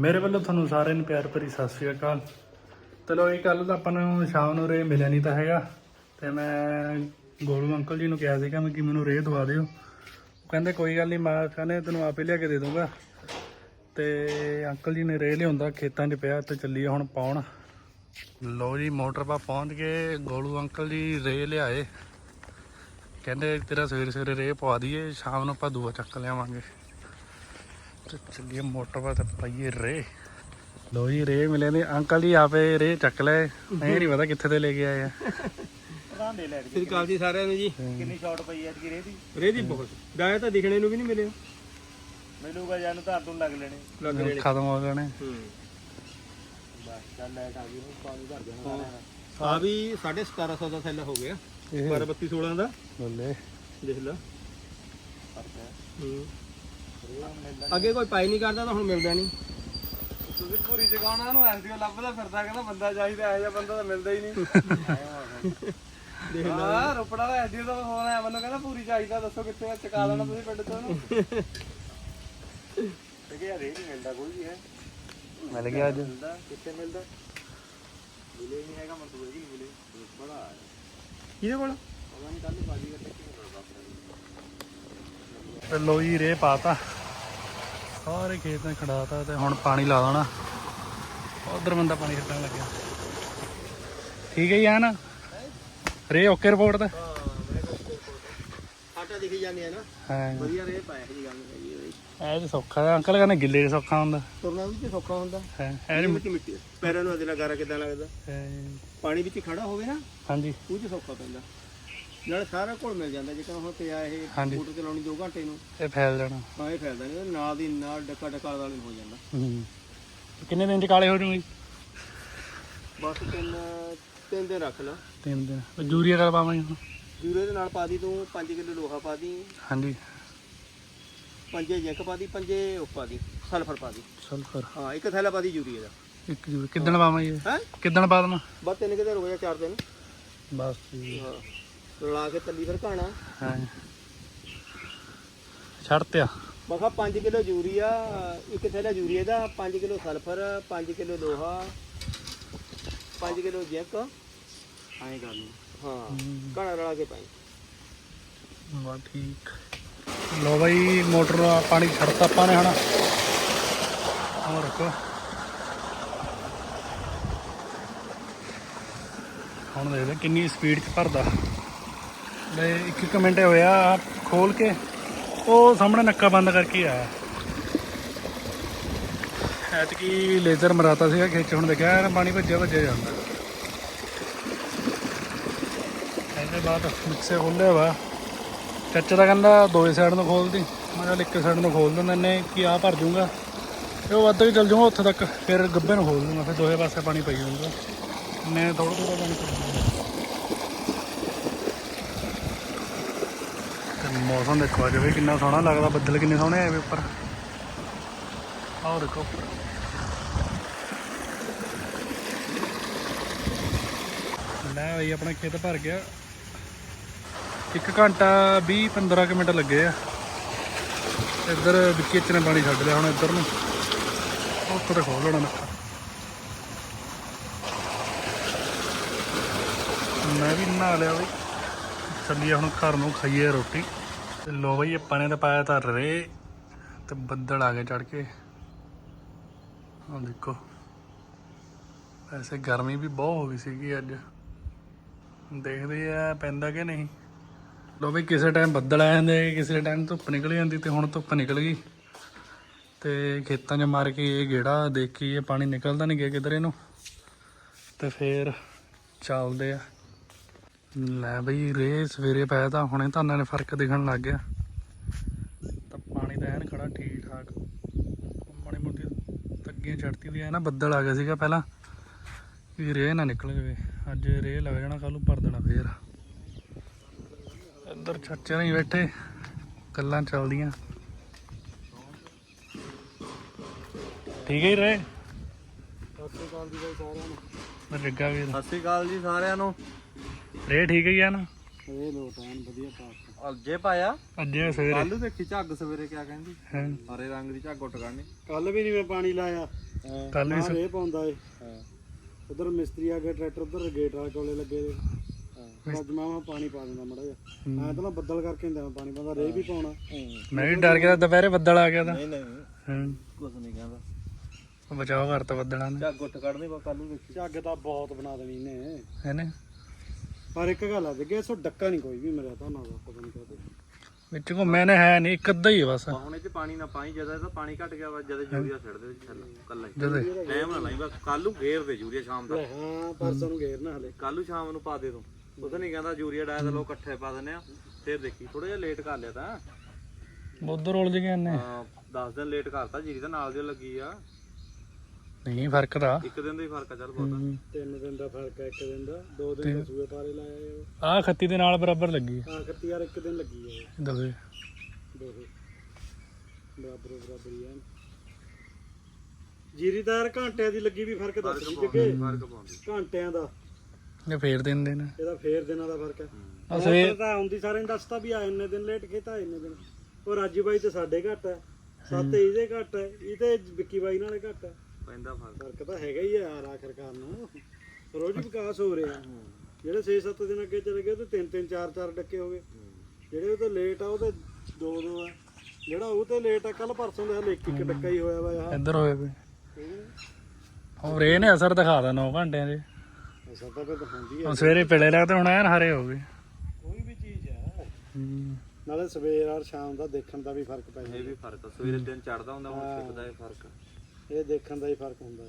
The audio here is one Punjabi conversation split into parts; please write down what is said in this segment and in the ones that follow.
ਮੇਰੇ ਵੱਲੋਂ ਤੁਹਾਨੂੰ ਸਾਰਿਆਂ ਨੂੰ ਪਿਆਰ ਭਰੀ ਸਤਿ ਸ਼੍ਰੀ ਅਕਾਲ। ਚਲੋ, ਇਹ ਕੱਲ ਤਾਂ ਆਪਾਂ ਨੂੰ ਸ਼ਾਮ ਨੂੰ ਰੇ ਮਿਲਿਆ ਨਹੀਂ ਤਾਂ ਹੈਗਾ। ਤੇ ਮੈਂ ਗੋਲੂ ਅੰਕਲ ਜੀ ਨੂੰ ਕਿਹਾ ਸੀਗਾ ਮੈਂ ਕਿ ਮੈਨੂੰ ਰੇ ਦਵਾ ਦਿਓ। ਉਹ ਕਹਿੰਦੇ, ਕੋਈ ਗੱਲ ਨਹੀਂ, ਮੈਂ ਕਹਿੰਦੇ, ਤੈਨੂੰ ਆਪੇ ਲਿਆ ਕੇ ਦੇ ਦੂੰਗਾ ਤੇ ਅੰਕਲ ਜੀ ਨੇ ਰੇ ਲਿਆਉਂਦਾ, ਖੇਤਾਂ 'ਚ ਪਿਆ, ਤੇ ਚੱਲੀਏ ਹੁਣ ਪਾਉਣ। ਲੋ ਜੀ, ਮੋਟਰ ਪਾ ਪਹੁੰਚ ਗਏ। ਗੋਲੂ ਅੰਕਲ ਜੀ ਰੇ ਲਿਆਏ। ਕਹਿੰਦੇ, ਤੇਰਾ ਸਵੇਰੇ ਸਵੇਰੇ ਰੇ ਪਵਾ ਦਈਏ, ਸ਼ਾਮ ਨੂੰ ਆਪਾਂ ਦੂਆ ਚੱਕ ਲਿਆਵਾਂਗੇ। ਤੇ ਚੱਲੀਏ ਮੋਟਰ ਪਾ ਤੇ ਪਾਈਏ ਰੇ। ਲੋ ਜੀ ਰੇ ਮਿਲੇ ਨੇ। ਅੰਕਲ ਜੀ ਆਪੇ ਰੇ ਚੱਕ ਲਏ। ਨਹੀਂ ਨਹੀਂ ਪਤਾ ਕਿੱਥੇ ਤੇ ਲੈ ਕੇ ਆਏ ਆ। ਭਾਂਡੇ ਲੈ ਸਤਿ ਸ਼੍ਰੀ ਅਕਾਲ ਜੀ ਸਾਰਿਆਂ ਨੂੰ ਜੀ। ਕਿੰਨੀ ਸ਼ਾਟ ਪਈ ਅੱਜ ਕੀ ਰੇਦੀ ਰੇਦੀ ਬਹੁਤ। ਗਾਇ ਤਾਂ ਦਿਖਣੇ ਨੂੰ ਵੀ ਨਹੀਂ ਮਿਲੇ। ਮਿਲੂਗਾ ਜਾਨੂੰ ਤਾਂ ਤੁਹਾਨੂੰ ਲੱਗ ਲੈਣੇ। ਲੱਗ ਨੇ। ਖਤਮ ਹੋ ਜਾਣੇ। ਹੂੰ। ਬਸ ਚੱਲ ਲੈਟ ਆ ਗਈ ਪਾਣੀ ਭਰ ਜਾਣਾ ਆ ਵੀ 1750 ਦਾ ਸੈੱਲ ਹੋ ਗਿਆ। ਇਹ। 12 32 16 ਦਾ। ਬੱਲੇ। ਦੇਖ ਲਾ। ਹੂੰ। ਅੱਗੇ ਕੋਈ ਪਾਈ ਨਹੀਂ ਕਰਦਾ ਤਾਂ ਹੁਣ ਮਿਲਦਾ ਨਹੀਂ। ਤੁਸੀਂ ਪੂਰੀ ਜਗਾਉਣਾ ਨੂੰ ਐਸਡੀਓ ਲੱਭਦਾ ਫਿਰਦਾ ਕਹਿੰਦਾ ਬੰਦਾ ਚਾਹੀਦਾ ਇਹੋ ਜਿਹਾ ਬੰਦਾ ਤਾਂ ਮਿਲਦਾ ਹੀ ਨਹੀਂ। ਦੇਖ ਹਾਂ ਰੋਪੜਾ ਦਾ ਐਸਡੀਓ ਦਾ ਫੋਨ ਆਇਆ ਮੈਨੂੰ ਕਹਿੰਦਾ ਪੂਰੀ ਚਾਹੀਦਾ ਦੱਸੋ ਕਿੱਥੇ ਆ ਚਕਾ ਲੈਣਾ ਤੁਸੀਂ ਪਿੰਡ ਤੋਂ ਇਹਨੂੰ ਤੇ ਕਿ ਯਾਰ ਇਹ ਨਹੀਂ ਮਿਲਦਾ ਕੋਈ ਵੀ ਹੈ। ਮਿਲ ਗਿਆ ਅੱਜ। ਮਿਲਦਾ ਕਿੱਥੇ ਮਿਲਦਾ? ਮਿਲੇ ਨਹੀਂ ਹੈਗਾ ਮਤਲਬ ਇਹ ਨਹੀਂ ਮਿਲੇ। ਬੜਾ ਕਿਹਦੇ ਕੋਲ? ਪਤਾ ਨਹੀਂ ਕੱਲ ਬਾਜੀ ਕਰਕੇ ਕੀ ਕਰਦਾ ਤੇ ਲੋ ਜੀ ਰੇ ਪਾਤਾ ਸਾਰੇ ਖੇਤ ਨੇ ਖੜਾਤਾ ਤੇ ਹੁਣ ਪਾਣੀ ਲਾ ਦੇਣਾ। ਉਧਰ ਬੰਦਾ ਪਾਣੀ ਛੱਡਣ ਲੱਗਿਆ। ਠੀਕ ਹੈ ਨਾ ਰੇ ਓਕੇ ਰਿਪੋਰਟ ਤੇ। ਆਟਾ ਦਿਖੀ ਜਾਂਦੇ ਆ ਨਾ। ਹਾਂ। ਵਧੀਆ ਰੇ ਪਾਇਆ ਜੀ ਗੱਲ ਉਹਦੀ। ਇਹ ਤਾਂ ਸੌਖਾ ਹੈ। ਅੰਕਲ ਕਹਿੰਦੇ ਗਿੱਲੇ ਸੌਖਾ ਹੁੰਦਾ। ਤੁਰਨਾ ਵੀ ਤੇ ਸੌਖਾ ਹੁੰਦਾ। ਹੈ ਇਹ ਵਿੱਚ ਮਿੱਟੀ ਪੈਰਾਂ ਨੂੰ ਅਦਲਾ ਗਾਰਾ ਕਿਦਾਂ ਲੱਗਦਾ? ਇਹ- ਪਾਣੀ ਵਿੱਚ ਖੜਾ ਹੋਵੇ ਨਾ ਹਾਂਜੀ। ਉਹ ਚ ਸੌਖਾ ਪੈਂਦਾ। ਨਾਲ ਸਾਰਾ ਘੁਲ ਮਿਲ ਜਾਂਦਾ ਜੇ ਹੁਣ ਪਿਆ ਇਹ ਹਾਂਜੀ। ਮੋਟਰ ਚਲਾਉਣੀ 2 ਘੰਟੇ ਨੂੰ। ਇਹ ਫੈਲ ਜਾਣਾ। ਤਾਂ ਇਹ ਫਾਇਦਾ ਨਹੀਂ ਨਾਲ ਦੀ ਨਾਲ ਡੱਕਾ ਡੱਕਾ ਵਾਲੇ ਹੋ ਜਾਂਦਾ। ਹੂੰ। ਕਿੰਨੇ ਦਿਨ ਚ ਕਾਲੇ ਹੋ ਜੂਗੀ ਬਸ ਤਿੰਨ ਤਿੰਨ ਦਿਨ ਰੱਖ ਲਾ। ਤਿੰਨ ਦਿਨ। ਯੂਰੀਆ ਕਰ ਪਾਵਾਂਗੇ ਹੁਣ। ਜੂਰੇ ਦੇ ਨਾਲ ਪਾ ਦੀ ਤੂੰ 5 ਕਿਲੋ ਲੋਹਾ ਪਾ ਦੀ। ਹਾਂਜੀ। ਪੰਜੇ ਜਿੰਕ ਪਾ ਦੀ ਪੰਜੇ ਉਹ ਪਾ ਦੀ ਸਲਫਰ ਪਾ ਦੀ। ਸਲਫਰ। ਹਾਂ ਇੱਕ ਥੈਲਾ ਪਾ ਦੀ ਯੂਰੀਆ ਦਾ। ਇੱਕ ਯੂਰੀ ਕਿੱਦਣ ਪਾਵਾਂਗੇ ਹੈ? ਕਿੱਦਣ ਪਾ ਦੇਣਾ? ਬਸ ਤਿੰਨ ਕਿਤੇ ਰੋਇਆ ਚਾਰ ਦਿਨ। ਬਸ ਠੀਕ। ਹਾਂ। ਰਲਾ ਕੇ ਤੱਲੀ ਫਿਰ ਘਾਣਾ। ਹਾਂ ਛੱਡ ਤਿਆ ਮੈਂ ਕਿਹਾ 5 ਕਿਲੋ ਯੂਰੀਆ ਇੱਕ ਥੈਲਾ ਯੂਰੀਆ ਦਾ 5 ਕਿਲੋ ਸਲਫਰ 5 ਕਿਲੋ ਲੋਹਾ 5 ਕਿਲੋ ਜਿੰਕ। ਐਂ ਕਰ ਲੂ ਹਾਂ ਘਾਣਾ ਰਲਾ ਕੇ ਪਾਈ। ਵਾ ਠੀਕ। ਲੋ ਬਾਈ ਮੋਟਰ ਦਾ ਪਾਣੀ ਛੱਡਤਾ ਆਪਾਂ ਨੇ ਹੁਣ ਹੋਰ ਰੱਖੋ। ਹੁਣ ਦੇਖਦੇ ਕਿੰਨੀ ਸਪੀਡ 'ਚ ਭਰਦਾ। ਲੈ, ਇੱਕ ਇੱਕ ਮਿੰਟ ਹੋਇਆ, ਖੋਲ ਕੇ, ਉਹ ਸਾਹਮਣੇ ਨੱਕਾ ਬੰਦ ਕਰਕੇ ਆਇਆ। ਐਤਕੀ ਲੇਜ਼ਰ ਮਰਾਤਾ ਸੀਗਾ, ਖਿੱਚ ਹੁਣ ਦੇਖਿਆ, ਐਨ ਪਾਣੀ ਭੱਜਿਆ ਭੱਜਿਆ ਜਾਂਦਾ। ਇਹਦੇ ਬਾਅਦ ਮਿਕਸੇ ਖੋਲਿਆ ਵਾ। ਚਾਚਾ ਦਾ ਕਹਿੰਦਾ ਦੋਵੇਂ ਸਾਈਡ ਨੂੰ ਖੋਲਦੀ। ਮੈਂ ਕਿਹਾ, ਇੱਕ ਸਾਈਡ ਨੂੰ ਖੋਲ ਦਿੰਦਾ ਨੇ ਕਿ ਆ ਭਰ ਜੂਗਾ। ਤੇ ਉਹ ਵੱਧ ਕੇ ਚੱਲ ਜਾਊਗਾ ਉੱਥੇ ਤੱਕ ਫਿਰ ਗੱਬੇ ਨੂੰ ਖੋਲ ਦੂੰਗਾ, ਫਿਰ ਦੋਹੇ ਪਾਸੇ ਪਾਣੀ ਪਈ ਜਾਊਗਾ। ਮੈਂ ਥੋੜਾ ਥੋੜਾ ਪਾਣੀ ਪਾ ਦੂੰਗਾ ਤੇ ਮੌਸਮ ਦੇਖੋ ਅੱਜ ਵੀ ਕਿੰਨਾ ਸੋਹਣਾ ਲੱਗਦਾ, ਬੱਦਲ ਕਿੰਨੇ ਸੋਹਣੇ ਆਏ ਵੇ ਉੱਪਰ। ਆਹ ਦੇਖੋ। ਲੈ ਬਈ, ਆਪਣਾ ਖੇਤ ਭਰ ਗਿਆ। ਇੱਕ ਘੰਟਾ 20 15 ਕੁ ਮਿੰਟ ਲੱਗੇ ਆ। ਇੱਧਰ ਵਿੱਕੀ ਚ ਨੇ ਪਾਣੀ ਛੱਡ ਲਿਆ ਹੁਣ ਇੱਧਰ ਨੂੰ। ਉੱਥੇ ਤੇ ਖੋਲ ਲੈਣਾ ਨੱਕਾ। ਮੈਂ ਵੀ ਨਹਾ ਲਿਆ ਬਈ। ਚੱਲੀਏ ਹੁਣ ਘਰ ਨੂੰ, ਖਾਈਏ ਰੋਟੀ। ਤੇ ਲੋ ਬਈ, ਆਪਾਂ ਨੇ ਤਾਂ ਪਾਇਆ ਤਾਂ ਰੇ ਤੇ ਬੱਦਲ ਆ ਗਏ ਚੜ ਕੇ। ਆਹ ਦੇਖੋ, ਵੈਸੇ ਗਰਮੀ ਵੀ ਬਹੁਤ ਹੋ ਗਈ ਸੀਗੀ ਅੱਜ। ਦੇਖਦੇ ਆ, ਪੈਂਦਾ ਕਿ ਨਹੀਂ। ਲੋ ਬਈ, ਕਿਸੇ ਟਾਈਮ ਬੱਦਲ ਆ ਜਾਂਦੇ, ਕਿਸੇ ਟਾਈਮ ਧੁੱਪ ਨਿਕਲ ਜਾਂਦੀ ਤੇ ਹੁਣ ਧੁੱਪ ਨਿਕਲ ਗਈ। ਤੇ ਖੇਤਾਂ 'ਚ ਮਾਰ ਕੇ ਇਹ ਗੇੜਾ ਦੇਖੀ ਇਹ ਪਾਣੀ ਨਿਕਲਦਾ ਨਹੀਂ ਗਿਆ ਕਿਧਰੇ ਨੂੰ। ਤੇ ਫੇਰ ਚੱਲਦੇ ਆ। ਲੈ ਬਈ ਰੇ ਸਵੇਰੇ ਪਾਇਆ ਤਾਂ ਹੁਣੇ ਧਾਨਾਂ ਨੇ ਫ਼ਰਕ ਦਿਖਣ ਲੱਗ ਗਿਆ। ਤਾਂ ਪਾਣੀ ਤਾਂ ਐਨ ਖੜਾ ਠੀਕ ਠਾਕ ਮਾੜੀ ਮੋਟੀ ਤੱਗੀਆਂ ਚੜਤੀ ਦੀ ਐ ਨਾ ਬੱਦਲ ਆ ਗਿਆ ਸੀਗਾ ਪਹਿਲਾਂ। ਵੀ ਰੇ ਨਾ ਨਿਕਲ ਜਾਵੇ। ਅੱਜ ਰੇ ਲੱਗ ਜਾਣਾ ਕੱਲ ਨੂੰ ਭਰ ਦੇਣਾ ਫੇਰ। ਇੱਧਰ ਚਾਚੇ ਨਹੀਂ ਬੈਠੇ ਗੱਲਾਂ ਚੱਲਦੀਆਂ। ਠੀਕ ਹੈ ਰੇ ਸਤਿ ਸ਼੍ਰੀ ਅਕਾਲ ਜੀ ਸਾਰਿਆਂ ਨੂੰ। ਸਤਿ ਸ਼੍ਰੀ ਅਕਾਲ ਜੀ ਸਾਰਿਆਂ ਨੂੰ। ਰੇ ਠੀਕ ਹੈ ਆ ਨਾ? ਇਹ ਲੋਟ ਐਨ ਵਧੀਆ ਪਾਸ ਅਲਜੇ ਪਾਇਆ? ਅੱਜ ਇਹ ਸਵੇਰੇ। ਕੱਲ ਦੇਖੀ ਝੱਗ ਸਵੇਰੇ ਕਿਆ ਕਹਿੰਦੀ। ਹਰੇ ਰੰਗ ਦੀ ਝੱਗ ਉੱਟ ਕਰਨੀ। ਕੱਲ ਵੀ ਨਹੀਂ ਮੈਂ ਪਾਣੀ ਲਾਇਆ। ਕੱਲ ਵੀ ਇਹ ਪਾਉਂਦਾ ਏ। ਹਾਂ। ਉਧਰ ਮਿਸਤਰੀ ਆ ਗਿਆ ਟਰੈਕਟਰ ਉਧਰ ਗੇਟ ਵਾਲੇ ਕੋਲੇ ਲੱਗੇ ਦੇ ਅੱਜ ਮੈਂ ਪਾਣੀ ਪਾ ਦਿੰਦਾ ਮੜਾ ਜਿਹਾ। ਐ ਤਾਂ ਨਾ ਬੱਦਲ ਕਰਕੇ ਮੈਂ ਪਾਣੀ ਪਾਉਂਦਾ ਰੇ ਵੀ ਪਾਉਣਾ। ਮੈਂ ਵੀ ਡਰ ਗਿਆ ਦੁਪਹਿਰੇ ਬੱਦਲ ਆ ਗਿਆ ਤਾਂ। ਨਹੀਂ ਨਹੀਂ। ਕੁਝ ਨਹੀਂ ਕਹਿੰਦਾ। ਬਚਾਓ ਕਰਤਾ ਬੱਦਲਾਂ ਨੇ। ਝੱਗ ਉੱਠ ਕੱਢਣੀ ਬਾ ਕੱਲ ਨੂੰ ਦੇਖੀ। ਝੱਗ ਤਾਂ ਬਹੁਤ ਬਣਾ ਦੇਣੀ ਨੇ? ਹੈਨੇ ਪਰ ਇੱਕ ਗੱਲ ਆ ਦੇਖਿਆ ਸੋ ਡੱਕਾ ਨਹੀਂ ਕੋਈ ਵੀ ਮੇਰਾ ਤਾਂ ਨਾ ਪਤਾ ਨਹੀਂ ਕਹਦੇ ਵਿੱਚ ਘੁੰਮੇ ਨੇ ਹੈ ਨਹੀਂ ਇੱਕ ਅੱਧਾ ਹੀ ਬਸ। ਹੁਣ ਇਹ ਚ ਪਾਣੀ ਨਾ ਪਾਈ ਜਦ ਇਹਦਾ ਪਾਣੀ ਘਟ ਗਿਆ ਵਾ ਜਦ ਯੂਰੀਆ ਛੱਡ ਦੇ ਛੱਲ ਕੱਲਾ ਹੀ। ਜਦੇ ਟਾਈਮ ਨਾ ਲਾਈ ਬਸ ਕੱਲ ਨੂੰ ਘੇਰ ਦੇ ਯੂਰੀਆ ਸ਼ਾਮ ਦਾ। ਹਾਂ ਪਰਸੋਂ ਨੂੰ ਘੇਰਨਾ ਹਲੇ। ਕੱਲ ਨੂੰ ਸ਼ਾਮ ਨੂੰ ਪਾ ਦੇ ਤੂੰ। ਉਹ ਤਾਂ ਨਹੀਂ ਕਹਿੰਦਾ ਯੂਰੀਆ ਡਾਇਆ ਤਾਂ ਲੋਕ ਇਕੱਠੇ ਪਾ ਦਿੰਦੇ ਆ ਫਿਰ ਦੇਖੀ ਥੋੜਾ ਜਿਹਾ ਲੇਟ ਕਰ ਲਿਆ ਤਾਂ। ਉਧਰ ਉਲਝ ਗਏ ਨੇ ਹਾਂ 10 ਦਿਨ ਲੇਟ ਕਰਤਾ ਜੀਰੀ ਤਾਂ ਨਾਲ ਦੀ ਲੱਗੀ ਆ। ਨਹੀਂ ਫ਼ਰਕ ਤਾਂ ਇੱਕ ਦਿਨ ਦਾ ਹੀ ਫ਼ਰਕ ਆ ਚੱਲ ਬਹੁਤਾ। ਤਿੰਨ ਦਿਨ ਦਾ ਫ਼ਰਕ ਹੈ ਇੱਕ ਦਿਨ ਦਾ। ਦੋ ਦਿਨ ਦਾ ਸੂਏ ਪਾਰੇ ਲਾਇਆ ਆਹ ਖੱਤੀ ਦੇ ਨਾਲ ਬਰਾਬਰ ਲੱਗੀ ਆ। ਕੱਤੀ ਯਾਰ ਇੱਕ ਦਿਨ ਲੱਗੀ ਹੈ ਦੋਵੇਂ। ਦੋਹੇ। ਬਰਾਬਰ ਬਰਾਬਰ ਹੀ ਆ। ਜੀਰੀਦਾਰ ਘੰਟਿਆਂ ਦੀ ਲੱਗੀ ਵੀ ਫ਼ਰਕ ਦੱਸ ਦੀ ਜੱਗੇ ਫ਼ਰਕ ਪਾਉਂਦੀ। ਘੰਟਿਆਂ ਦਾ। ਇਹ ਫੇਰ ਦਿੰਦੇ ਨੇ। ਇਹਦਾ ਫੇਰ ਦਿਨਾਂ ਦਾ ਫ਼ਰਕ ਹੈ। ਆ ਸਵੇਰ ਤਾਂ ਆਉਂਦੀ ਸਾਰਿਆਂ ਨੂੰ ਦੱਸਤਾ ਵੀ ਆ ਇੰਨੇ ਦਿਨ ਲੇਟ ਕੀਤਾ ਇੰਨੇ ਦਿਨ। ਉਹ ਰਾਜੂ ਬਾਈ ਤੇ ਸਾਡੇ ਘੱਟ ਹੈ। ਸੱਤ ਇਹਦੇ ਘੱਟ ਹੈ ਇਹ ਤੇ ਵਿੱਕੀ ਬਾਈ ਨਾਲੇ ਘੱਟ ਹੈ ਪੈਂਦਾ ਫ਼ਰਕ। ਫ਼ਰਕ ਤਾਂ ਹੈਗਾ ਹੀ ਆ ਯਾਰ ਆਖਰਕਾਰ ਨੂੰ। ਰੋਜ਼ ਹੀ ਵਿਕਾਸ ਹੋ ਰਿਹਾ। ਜਿਹੜੇ 6-7 ਦਿਨ ਅੱਗੇ ਚਲੇ ਗਏ ਉਹ ਤੇ 3-3 4-4 ਡੱਕੇ ਹੋ ਗਏ। ਜਿਹੜੇ ਉਹ ਤੇ ਲੇਟ ਆ ਉਹ ਤੇ 2-2 ਆ। ਜਿਹੜਾ ਉਹ ਤੇ ਲੇਟ ਆ ਕੱਲ ਪਰਸੋਂ ਦਾ ਹਲੇ ਇੱਕ ਇੱਕ ਡੱਕਾ ਹੀ ਹੋਇਆ ਵਾ ਇੱਧਰ ਹੋਏ ਪਏ ਹੋਰ ਇਹ ਨੇ ਅਸਰ ਦਿਖਾਦਾ 9 ਘੰਟਿਆਂ ਦੇ। ਅਸਰ ਤਾਂ ਫਿਰ ਦਿਖਾਉਂਦੀ ਹੁਣ ਸਵੇਰੇ ਪਿਲੇ ਲੱਗਦੇ ਹੁਣ ਐਨ ਹਰੇ ਹੋ ਗਏ। ਕੋਈ ਵੀ ਚੀਜ਼ ਹੂੰ। ਨਾਲੇ ਸਵੇਰ ਔਰ ਸ਼ਾਮ ਦਾ ਦੇਖਣ ਦਾ ਵੀ ਫ਼ਰਕ ਪੈ ਇਹ ਜਾਂਦਾ। ਵੀ ਫ਼ਰਕ ਆ। ਸਵੇਰੇ ਦਿਨ ਚੜਦਾ ਹੁੰਦਾ ਹੁਣ ਛਿਪਦਾ ਇਹ ਫ਼ਰਕ। ਆ। ਇਹ ਦੇਖਣ ਦਾ ਹੀ ਫ਼ਰਕ ਹੁੰਦਾ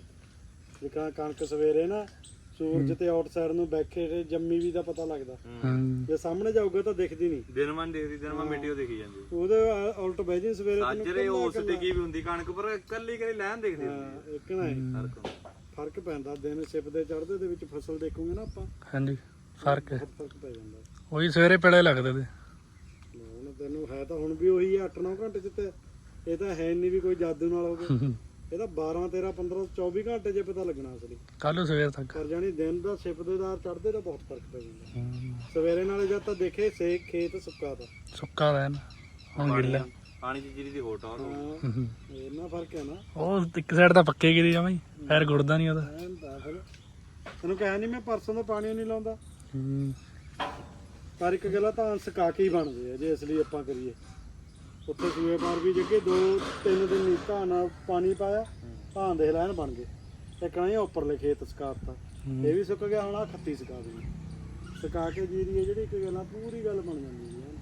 ਜਿਕਾਂ ਕਣਕ ਸਵੇਰੇ ਨਾ ਸੂਰਜ ਤੇ ਆਊਟਸਾਈਡ ਨੂੰ ਬੈਠੇ ਤੇ ਜੰਮੀ ਵੀ ਦਾ ਪਤਾ ਲੱਗਦਾ। ਹੂੰ। ਜੇ ਸਾਹਮਣੇ ਜਾਊਗਾ ਤਾਂ ਦਿਖਦੀ ਨਹੀਂ। ਦਿਨ ਮਨ ਦੇਖਦੀ ਦਿਨ ਮਨ ਮਿੱਟੀ ਉਹ ਦੇਖੀ ਜਾਂਦੀ। ਉਹਦੇ ਉਲਟ ਬਹਿ ਜੀ ਸਵੇਰੇ ਸਾਜਰੇ ਉਸ ਤੇ ਕੀ ਵੀ ਹੁੰਦੀ ਕਣਕ ਪਰ ਕੱਲੀ ਕੱਲੀ ਲੈਣ ਦੇਖਦੀ ਹੁੰਦੀ। ਹਾਂ, ਇੱਕ ਨਾ ਫ਼ਰਕ। ਫ਼ਰਕ ਪੈਂਦਾ ਦਿਨ ਛਿਪਦੇ ਚੜਦੇ ਦੇ ਵਿੱਚ ਫਸਲ ਦੇਖੂਗੇ ਨਾ ਆਪਾਂ। ਹਾਂਜੀ ਫ਼ਰਕ ਫ਼ਰਕ ਪੈ ਜਾਂਦਾ। ਉਹੀ ਸਵੇਰੇ ਪਿਲੇ ਲੱਗਦੇ ਤੇ। ਹੁਣ ਤੈਨੂੰ ਹੈ ਤਾਂ ਹੁਣ ਵੀ ਉਹੀ 8-9 ਘੰਟੇ ਚ ਤੇ ਇਹ ਤਾਂ ਹੈ ਨਹੀਂ ਵੀ ਕੋਈ ਜਾਦੂ ਨਾਲ ਹੋ ਗਿਆ। ਇਹ ਤਾਂ 12 13 15 24 ਘੰਟੇ ਜੇ ਪਤਾ ਲੱਗਣਾ ਅਸਲੀ। ਕੱਲ ਨੂੰ ਸਵੇਰ ਤੱਕ। ਪਰ ਜਾਨੀ ਦਿਨ ਦਾ ਛਿਪਦੇਦਾਰ ਚੜਦੇ ਦਾ ਬਹੁਤ ਫ਼ਰਕ ਪੈ ਜਾਂਦਾ। ਹੂੰ। ਸਵੇਰੇ ਨਾਲੇ ਜਦ ਤਾਂ ਦੇਖੇ ਸੇਕ ਖੇਤ ਸੁੱਕਾ ਤਾਂ। ਸੁੱਕਾ ਰਹਿਣ ਹੁਣ ਗਿੱਲਾ। ਪਾਣੀ ਚ ਜੀਰੀ ਦੀ ਹੋਰ ਟੌਰ ਹੋਊ। ਹਾਂ ਹੂੰ। ਇਹਨਾਂ ਫ਼ਰਕ ਹੈ ਨਾ। ਉਹ ਇੱਕ ਸਾਈਡ ਤਾਂ ਪੱਕੇ ਗਿਰੀ ਜਾਵਾਂ ਫੇਰ ਗੁੜਦਾ ਨਹੀਂ ਉਹਦਾ। ਐਨ ਤਾਂ ਫਿਰ। ਤੈਨੂੰ ਕਹਿਆ ਨਹੀਂ ਮੈਂ ਪਰਸੋਂ ਦਾ ਪਾਣੀ ਨਹੀਂ ਲਾਉਂਦਾ? ਹੂੰ। ਪਰ ਇੱਕ ਗੱਲਾਂ ਤਾਂ ਸਕਾ ਕੇ ਹੀ ਬਣਦੇ ਆ ਜੇ ਇਸ ਲਈ ਆਪਾਂ ਕਰੀਏ। ਉੱਥੇ ਸੂਏ ਪਾਰ ਵੀ ਜੱਗੇ ਦੋ ਤਿੰਨ ਦਿਨ ਨਹੀਂ ਧਾਨ ਪਾਣੀ ਪਾਇਆ ਧਾਨ ਦੇ ਲੈਣ ਬਣ ਗਏ। ਇੱਕ ਨਾ ਹੀ ਉੱਪਰਲੇ ਖੇਤ ਸਕਾਤਾ। ਇਹ ਵੀ ਸੁੱਕ ਗਿਆ ਹੁਣ ਆ ਖੱਤੀ ਸਕਾ ਦੇਣੀ। ਸਕਾ ਕੇ ਜੀਰੀ ਹੈ ਜਿਹੜੀ ਇੱਕ ਗੱਲਾਂ ਪੂਰੀ ਗੱਲ ਬਣ ਜਾਂਦੀ ਹੈ।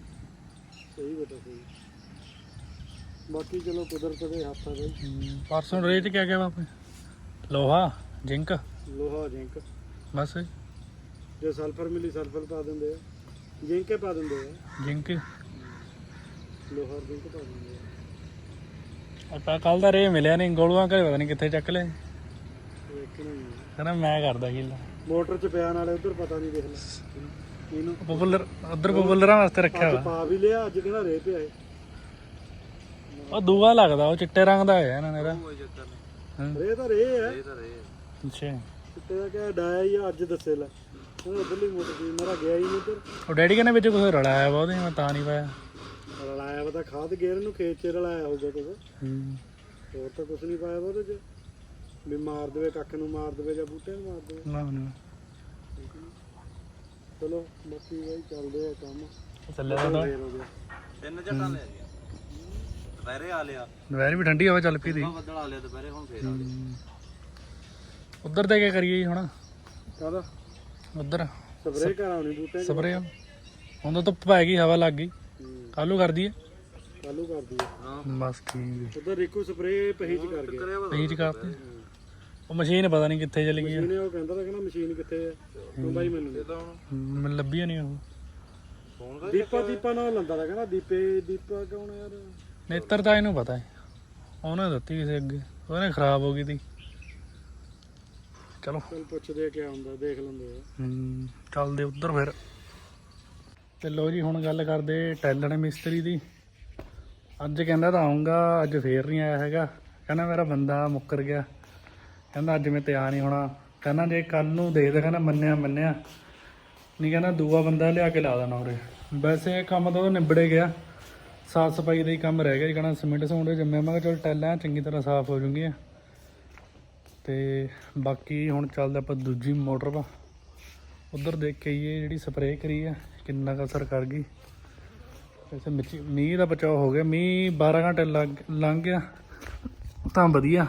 ਸਹੀ ਬੇਟਾ ਸਹੀ। ਬਾਕੀ ਚਲੋ ਕੁਦਰਤ ਦੇ ਹੱਥ ਆ ਬਈ। ਪਰਸੋਂ ਰੇਟ ਕਿਆ ਗਿਆ ਵਾਪੇ? ਲੋਹਾ ਜਿੰਕ? ਲੋਹਾ ਜਿੰਕ। ਬਸ। ਜੇ ਸਲਫਰ ਮਿਲੀ ਸਲਫਰ ਪਾ ਦਿੰਦੇ ਆ। ਜਿੰਕੇ ਪਾ ਦਿੰਦੇ ਆ। ਜਿੰਕ? ਲੋਹਾ ਜਿੰਕ ਪਾ ਦਿੰਦੇ ਆ ਆਪਾਂ ਕੱਲ ਦਾ ਰੇ ਮਿਲਿਆ ਨਹੀਂ ਗੋਲੂਆਂ ਘਰੇ ਪਤਾ ਨਹੀਂ ਕਿੱਥੇ ਚੱਕ ਲਏ। ਹੀ। ਆ। ਕਹਿੰਦਾ ਮੈਂ ਕਰਦਾ ਕਿੱਲਾ ਮੋਟਰ ਚ ਪਿਆ ਨਾਲੇ ਉਧਰ ਪਤਾ ਨਹੀਂ ਦੇਖ ਲੈ। ਇਹਨੂੰ ਪਪੂਲਰ ਉਧਰ ਪਪੂਲਰਾਂ ਵਾਸਤੇ ਰੱਖਿਆ ਅੱਜ ਵਾ। ਪਾ ਵੀ ਲਿਆ ਅੱਜ ਕਹਿੰਦਾ ਰੇ ਪਿਆ ਏ। ਉਹ ਦੂਆ ਲੱਗਦਾ ਉਹ ਚਿੱਟੇ ਰੰਗ ਦਾ ਹੋਇਆ ਇਹਨਾਂ ਨੇ ਇਹਦਾ ਕੋਈ ਚੱਕਰ ਨਹੀਂ ਹੂੰ। ਰੇ ਤਾਂ ਰੇ ਹੈ ਇਹ ਤਾਂ ਰਹੇ ਅੱਛਾ। ਕਿਤੇ ਦਾ ਕਿਹਾ ਡਾਇਆ ਹੀ ਆ, ਅੱਜ ਦੱਸੇ ਲੈ। ਉਹ ਉਧਰਲੀ ਮੋਟਰ ਦੀ ਮੇਰਾ ਗਿਆ ਹੀ ਨਹੀਂ ਉਧਰ। ਉਹ ਡੈਡੀ ਕਹਿੰਦੇ ਵਿੱਚ ਕੁਝ ਰਲਾਇਆ ਵਾ ਉਹਦੇ ਮੈਂ ਤਾਂ ਨਹੀਂ ਪਾਇਆ। ਰਲਾਇਆ ਵਾ ਤਾਂ ਖਾਦ ਗੇਰ ਨੂੰ ਖੇਤ ਚ ਰਲਾਇਆ ਹੋਊਗਾ ਕੁਝ ਹੂੰ। ਹੋਰ ਤਾਂ ਕੁਝ ਨਹੀਂ ਪਾਇਆ ਵਾ ਉਹਦੇ ਚ। ਵੀ ਮਾਰ ਦੇਵੇ ਕੱਖ ਨੂੰ ਮਾਰ ਦੇਵੇ ਜਾਂ ਬੂਟੇ ਨੂੰ ਮਾਰ ਦੇਵੇ। ਨਾ ਨਾ। ਚਲੋ ਬਾਕੀ ਬਾਈ ਚੱਲਦੇ ਆ ਕੰਮ। ਚੱਲਿਆ ਤਾਂ ਫੇਰ ਹੋ ਗਿਆ ਤਿੰਨ ਝਟਾਂ ਲੈ ਗਿਆ ਦੁਪਹਿਰੇ ਆ ਲਿਆ। ਦੁਪਹਿਰ ਵੀ ਠੰਡੀ ਹਵਾ ਚੱਲ ਪਈ ਦੀ ਬੱਦਲ ਆ ਲਿਆ ਦੁਪਹਿਰੇ ਹੁਣ ਫੇਰ ਆ ਲਿਆ ਉਧਰ ਤੇ ਕੀ ਕਰੀਏ ਜੀ ਹੁਣ? ਕਾਹਦਾ ਉਧਰ। ਸਪਰੇਅ ਕਰਾਉਣੀ ਬੂਟੇ ਚ। ਸਪਰੇ ਹੁਣ ਤਾਂ ਧੁੱਪ ਪੈ ਗਈ ਹਵਾ ਲੱਗ ਗਈ। ਕੱਲੂ ਕਰ ਦਈਏ ਚਾਲੂ ਕਰਦੀ ਆ ਹਾਂ। ਬਸ ਠੀਕ ਉਧਰ ਰਿਕੂ ਸਪਰੇਅ ਪਹੀ ਚ ਕਰ ਗਿਆ ਕਰਤੇ? ਉਹ ਮਸ਼ੀਨ ਪਤਾ ਨਹੀਂ ਕਿੱਥੇ ਚਲੀ ਗਈ ਆ। ਇਹਨੇ ਉਹ ਕਹਿੰਦਾ ਤਾਂ ਕਹਿੰਦਾ ਮਸ਼ੀਨ ਕਿੱਥੇ ਹੈ? ਤੂੰ ਬਾਈ ਮੈਨੂੰ ਦੇ। ਤਾਂ ਹੁਣ ਹੂੰ, ਮੈਨੂੰ ਲੱਭੀ ਨਹੀਂ ਉਹ। ਦੀਪਾ ਦੀਪਾ ਨਾਲ ਲੰਦਾ ਦਾ ਕਹਿੰਦਾ ਦੀਪੇ ਦੀਪਾ ਕੌਣ ਯਾਰ? ਨੇਤਰ ਤਾਂ ਇਹਨੂੰ ਪਤਾ ਹੈ। ਉਹਨੇ ਦਿੱਤੀ ਕਿਸੇ ਅੱਗੇ। ਉਹਨੇ ਖਰਾਬ ਹੋ ਗਈ ਤੀ। ਚਲੋ। ਚਲ ਪੁੱਛਦੇ ਆ ਕਿਆ ਹੁੰਦਾ ਦੇਖ ਲੈਂਦੇ ਆ। ਹੂੰ ਚੱਲਦੇ ਉੱਧਰ ਫਿਰ। ਤੇ ਲੋ ਜੀ, ਹੁਣ ਗੱਲ ਕਰਦੇ ਟੈਲਣ ਮਿਸਤਰੀ ਦੀ। ਅੱਜ ਕਹਿੰਦਾ ਤਾਂ ਆਉਂਗਾ ਅੱਜ ਫੇਰ ਨਹੀਂ ਆਇਆ ਹੈਗਾ। ਕਹਿੰਦਾ ਮੇਰਾ ਬੰਦਾ ਮੁੱਕਰ ਗਿਆ। ਕਹਿੰਦਾ ਅੱਜ ਮੈਂ ਤਿਆਰ ਨਹੀਂ ਹੋਣਾ। ਕਹਿੰਦਾ ਜੇ ਕੱਲ ਨੂੰ ਦੇਖਦਾ, ਕਹਿੰਦਾ ਮੰਨਿਆ ਮੰਨਿਆ। ਨਹੀਂ ਕਹਿੰਦਾ ਦੂਆ ਬੰਦਾ ਲਿਆ ਕੇ ਲਾ ਦੇਣਾ ਉਰੇ। ਵੈਸੇ ਇਹ ਕੰਮ ਤਾਂ ਉਹ ਨਿਬੜੇ ਗਿਆ। ਸਾਫ਼ ਸਫ਼ਾਈ ਦਾ ਹੀ ਕੰਮ ਰਹਿ ਗਿਆ ਜੀ, ਕਹਿੰਦਾ ਸਿਮੈਂਟ ਸਮੂੰਟ ਜੰਮਿਆ। ਮੈਂ ਕਿਹਾ ਚਲ ਟੈਲਾਂ ਚੰਗੀ ਤਰ੍ਹਾਂ ਸਾਫ਼ ਹੋ ਜੂਗੀਆਂ ਤੇ ਬਾਕੀ ਹੁਣ ਚੱਲਦਾ ਆਪਾਂ ਦੂਜੀ ਮੋਟਰ 'ਪਾ ਉਧਰ ਦੇਖ ਕੇ ਆਈਏ ਜਿਹੜੀ ਸਪਰੇਅ ਕਰੀ ਆ। ਕਿੰਨਾ ਕੁ ਅਸਰ ਕਰ ਗਈ। ਵੈਸੇ ਮਿੱਚੀ ਮੀਂਹ ਦਾ ਬਚਾਅ ਹੋ ਗਿਆ। ਮੀਂਹ 12 ਘੰਟੇ ਲੱਗ ਲੰਘ ਗਿਆ। ਤਾਂ ਵਧੀਆ।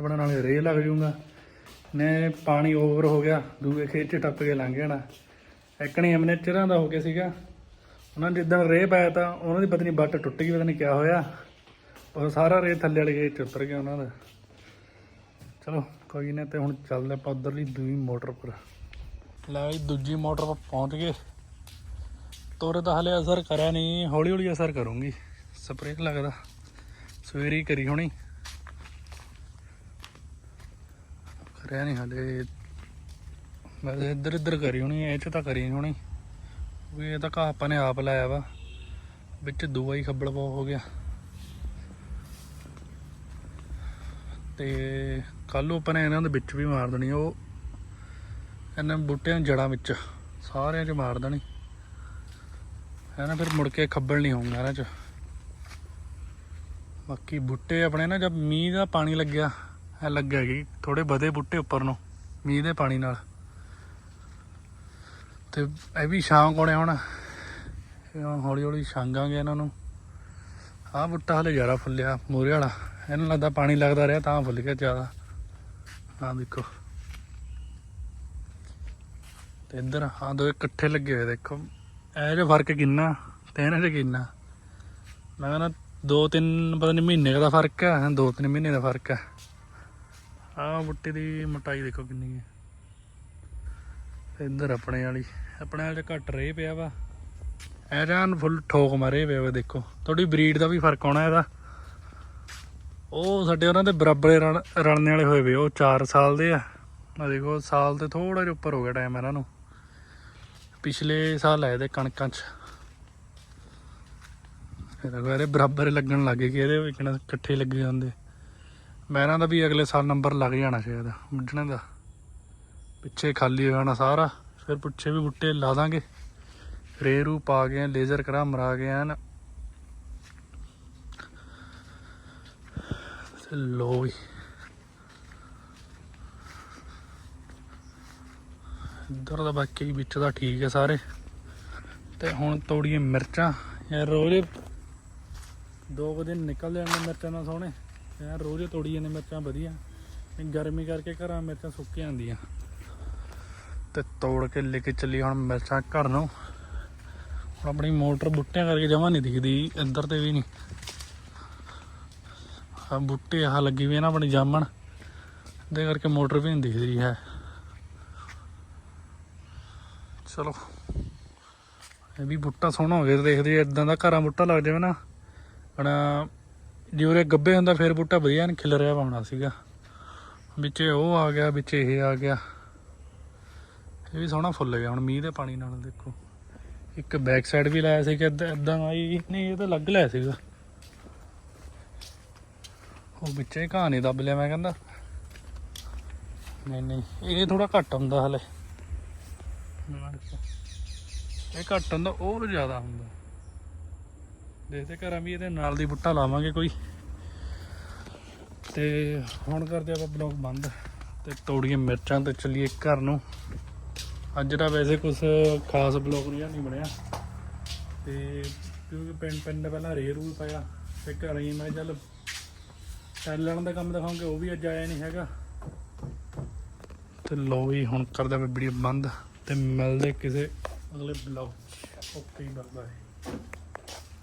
ਆਪਣਾ ਨਾਲੇ ਰੇਹ ਲੱਗ ਜੂਗਾ ਨੇ ਪਾਣੀ ਓਵਰ ਹੋ ਗਿਆ। ਦੂਏ ਖੇਤ 'ਚ ਟੱਪ ਕੇ ਲੰਘ ਜਾਣਾ। ਐਕਣੀ ਅਮਨੇ ਚਿਰਾਂ ਦਾ ਹੋ ਗਿਆ ਸੀਗਾ। ਉਹਨਾਂ ਨੇ ਜਿੱਦਾਂ ਰੇਹ ਪਾਇਆ ਤਾਂ ਉਹਨਾਂ ਦੀ ਪਤਨੀ ਬੱਟ ਟੁੱਟ ਗਈ। ਪਤਾ ਨਹੀਂ ਕਿਆ ਹੋਇਆ। ਉਹ ਸਾਰਾ ਰੇਹ ਥੱਲੇ ਵਾਲੇ ਖੇਤ 'ਚ ਉਤਰ ਗਿਆ ਉਹਨਾਂ ਦਾ। ਚਲੋ, ਕੋਈ ਨਾ, ਤੇ ਹੁਣ ਚੱਲਦੇ ਆਪਾਂ ਉਧਰਲੀ ਦੂਜੀ ਮੋਟਰ ਪਰ। ਲੈ ਬਈ, ਦੂਜੀ ਮੋਟਰ ਪਰ ਪਹੁੰਚ ਗਏ। ਤੁਰ ਤਾਂ ਹਲੇ ਅਸਰ ਕਰਿਆ ਨਹੀਂ ਹੌਲੀ ਹੌਲੀ ਅਸਰ ਕਰੂੰਗੀ। ਸਪਰੇਅ ਲੱਗਦਾ। ਸਵੇਰੇ ਹੀ ਕਰੀ ਹੋਣੀ। ਕਰਿਆ ਨਹੀਂ ਹਲੇ। ਵੈਸੇ ਇੱਧਰ ਇੱਧਰ ਕਰੀ ਹੋਣੀ, ਇਹ ਚ ਤਾਂ ਕਰੀ ਨਹੀਂ ਹੋਣੀ। ਵੀ ਇਹ ਤਾਂ ਘਾਹ ਆਪਾਂ ਨੇ ਆਪ ਲਾਇਆ ਵਾ। ਵਿੱਚ ਦੂਆ ਹੀ ਖੱਬਲ ਪਾ ਹੋ ਗਿਆ। ਤੇ ਕੱਲ ਆਪਾਂ ਨੇ ਇਹਨਾਂ ਦੇ ਵਿੱਚ ਵੀ ਮਾਰ ਦੇਣੀ ਉਹ ਇਹਨਾਂ ਬੂਟਿਆਂ ਦੀ ਜੜਾਂ ਵਿੱਚ, ਸਾਰਿਆਂ 'ਚ ਮਾਰ ਦੇਣੀ। ਹੈ ਨਾ, ਫਿਰ ਮੁੜ ਕੇ ਖੱਬਲ ਨਹੀਂ ਹੋਊਗਾ ਇਹਨਾਂ 'ਚ। ਬਾਕੀ ਬੂਟੇ ਆਪਣੇ ਨਾ, ਜਦ ਮੀਂਹ ਦਾ ਪਾਣੀ ਲੱਗਿਆ ਐ ਲੱਗਿਆ ਕਿ ਥੋੜੇ ਵਧੇ ਬੂਟੇ ਉੱਪਰ ਨੂੰ ਮੀਂਹ ਦੇ ਪਾਣੀ ਨਾਲ। ਤੇ ਇਹ ਵੀ ਛਾਂ ਕੋਣੇ ਹੁਣ ਹੌਲੀ ਹੌਲੀ ਛਾਂਗਾਂਗੇ ਇਹਨਾਂ ਨੂੰ। ਆਹ ਬੂਟਾ ਹਲੇ ਜ਼ਿਆਦਾ ਫੁੱਲਿਆ, ਮੂਰੇ ਵਾਲਾ। ਇਹਨੂੰ ਲੱਗਦਾ ਪਾਣੀ ਲੱਗਦਾ ਰਿਹਾ, ਤਾਂ ਫੁੱਲ ਗਿਆ ਜ਼ਿਆਦਾ। ਆਹ ਦੇਖੋ। ਤੇ ਇੱਧਰ, ਆਹ ਦੋ ਇਕੱਠੇ ਲੱਗੇ ਹੋਏ, ਦੇਖੋ। ਇਹ ਜੋ ਫ਼ਰਕ ਕਿੰਨਾ? ਤੇ ਇਹਨਾਂ 'ਚ ਕਿੰਨਾ? ਮੈਂ ਕਹਿੰਦਾ ਦੋ ਤਿੰਨ, ਪਤਾ ਨਹੀਂ ਮਹੀਨੇ ਦਾ ਫ਼ਰਕ ਹੈ, ਦੋ ਤਿੰਨ ਮਹੀਨੇ ਦਾ ਫ਼ਰਕ ਹੈ ਆਹ ਬੁੱਟੇ ਦੀ ਮੋਟਾਈ ਦੇਖੋ ਕਿੰਨੀ ਹੈ ਤੇ ਇੱਧਰ ਆਪਣੇ ਵਾਲੀ, ਆਪਣੇ ਵਾਲੇ ਘੱਟ ਰਹੇ ਪਿਆ ਵਾ। ਇਹ ਜਾਨ ਫੁੱਲ ਠੋਕ ਮਾਰੇ ਪਿਆ ਵਾ, ਦੇਖੋ। ਥੋੜੀ ਬਰੀਡ ਦਾ ਵੀ ਫ਼ਰਕ ਆਉਣਾ ਇਹਦਾ। ਉਹ ਸਾਡੇ ਉਹਨਾਂ ਦੇ ਬਰਾਬਰੇ ਰਲ, ਰਲਣੇ ਵਾਲੇ ਹੋਏ ਵੇ, ਉਹ 4 ਸਾਲ ਦੇ ਆ। ਆ ਦੇਖੋ, ਸਾਲ ਤੇ ਥੋੜਾ ਜਿਹਾ ਉੱਪਰ ਹੋ ਗਿਆ ਟਾਈਮ ਇਹਨਾਂ ਨੂੰ। ਪਿਛਲੇ ਸਾਲ ਆਏ ਦੇ ਕਣਕਾਂ 'ਚ। ਇਹ ਦੇਖੋ ਇਹਦੇ ਬਰਾਬਰ ਲੱਗਣ ਲੱਗੇ ਕਿ ਇਹਦੇ ਵਿੱਚ ਇਕੱਠੇ ਲੱਗੇ ਜਾਂਦੇ। ਮੈਨਾਂ ਦਾ ਵੀ ਅਗਲੇ ਸਾਲ ਨੰਬਰ ਲੱਗ ਜਾਣਾ ਸ਼ਾਇਦ ਵੱਢਣੇ ਦਾ। ਪਿੱਛੇ ਖਾਲੀ ਹੋ ਜਾਣਾ ਸਾਰਾ, ਫਿਰ ਪਿੱਛੇ ਵੀ ਬੁੱਟੇ ਲਾ ਦਾਂਗੇ। ਰੇ ਰੂ ਪਾ ਕੇ ਲੇਜ਼ਰ ਕਰਾ ਮਰਾ ਗਏ ਐਨ ਤੇ ਲੋ ਵੀ ਇੱਧਰ ਦਾ ਬਾਕੀ ਵਿੱਚ ਦਾ ਠੀਕ ਹੈ ਸਾਰੇ। ਤੇ ਹੁਣ ਤੋੜੀਏ ਮਿਰਚਾਂ। ਯਾਰ ਰੋਜ਼ ਦੋ ਕੁ ਦਿਨ ਨਿਕਲ ਜਾਂਦੇ ਮਿਰਚਾਂ ਨਾਲ ਸੋਹਣੇ। ਯਾਰ ਰੋਜ਼ ਤੋੜੀ ਜਾਂਦੇ ਮਿਰਚਾਂ ਵਧੀਆ। ਗਰਮੀ ਕਰਕੇ ਘਰਾਂ ਮਿਰਚਾਂ ਸੁੱਕ ਜਾਂਦੀਆਂ ਤੇ ਤੋੜ ਕੇ ਲੈ ਕੇ ਚੱਲੀ ਹੁਣ ਮਿਰਚਾਂ ਘਰ ਨੂੰ। ਹੁਣ ਆਪਣੀ ਮੋਟਰ ਬੁੱਟਿਆਂ ਕਰਕੇ ਜਮਾ ਨਹੀਂ ਦਿਖਦੀ, ਇੱਧਰ ਤੇ ਵੀ ਨਹੀਂ। ਆ ਬੁੱਟੇ ਆਹ ਲੱਗੀ ਵੀ ਨਾ ਆਪਣੀ ਜਾਮਣ। ਦੇ ਕਰਕੇ ਮੋਟਰ ਵੀ ਨਹੀਂ ਦਿਖਦੀ ਹੈ। ਚਲੋ। ਇਹ ਵੀ ਬੁੱਟਾ ਸੋਹਣਾ ਹੋ ਗਿਆ ਦੇਖਦੇ ਇਦਾਂ ਦਾ ਘਰਾਂ ਬੁੱਟਾ ਲੱਗ ਜਾਵੇ ਨਾ ਆਪਣਾ ਜਿਉਰੇ ਗੱਬੇ ਹੁੰਦਾ ਫਿਰ ਬੂਟਾ ਵਧੀਆ ਨਹੀਂ ਖਿਲ ਰਿਹਾ ਪਾਉਣਾ ਸੀਗਾ। ਵਿੱਚ ਉਹ ਆ ਗਿਆ, ਵਿੱਚ ਇਹ ਆ ਗਿਆ। ਇਹ ਵੀ ਸੋਹਣਾ ਫੁੱਲ ਗਿਆ, ਹੁਣ ਮੀਂਹ ਦੇ ਪਾਣੀ ਨਾਲ ਦੇਖੋ। ਇੱਕ ਬੈਕ ਸਾਈਡ ਵੀ ਲਾਇਆ ਸੀ ਕਿ ਇਦਾਂ ਆਈ ਨਹੀਂ, ਇਹ ਤਾਂ ਲੱਗ ਲਿਆ ਸੀਗਾ। ਉਹ ਵਿੱਚੇ ਘਾਹ ਨਹੀਂ ਦੱਬ ਲਿਆ, ਮੈਂ ਕਹਿੰਦਾ। ਨਹੀਂ ਨਹੀਂ, ਇਹ ਥੋੜਾ ਘੱਟ ਹੁੰਦਾ ਹਲੇ। ਇਹ ਘੱਟ ਹੁੰਦਾ, ਉਹ ਜ਼ਿਆਦਾ ਹੁੰਦਾ। ਦੇਖਦੇ ਘਰਾਂ ਵੀ ਇਹਦੇ ਨਾਲ ਦੀ ਬੁੱਟਾ ਲਾਵਾਂਗੇ ਕੋਈ। ਤੇ ਹੁਣ ਕਰਦੇ ਆਪਾਂ ਬਲੌਗ ਬੰਦ। ਤੇ ਤੋੜੀਏ ਮਿਰਚਾਂ ਤੇ ਚੱਲੀਏ ਘਰ ਨੂੰ। ਅੱਜ ਦਾ ਵੈਸੇ ਕੁਝ ਖਾਸ ਬਲੌਗ ਨਹੀਂ ਨਹੀਂ ਬਣਿਆ। ਤੇ ਕਿਉਂਕਿ ਪਿੰਡ ਪਿੰਡ ਪਹਿਲਾਂ ਰੇ ਰੂਲ ਪਾਇਆ। ਤੇ ਘਰ ਹੀ ਮੈਂ ਚੱਲ ਚੱਲਣ ਦਾ ਕੰਮ ਦਿਖਾਉਂਗੇ, ਉਹ ਵੀ ਅੱਜ ਆਇਆ ਨਹੀਂ ਹੈਗਾ। ਤੇ ਲੋ ਵੀ ਹੁਣ ਕਰਦਾ ਮੈਂ ਵੀਡੀਓ ਬੰਦ। ਤੇ ਮਿਲਦੇ ਕਿਸੇ ਅਗਲੇ ਬਲੌਗ ਓਕੇ ਬਾਏ ਬਾਏ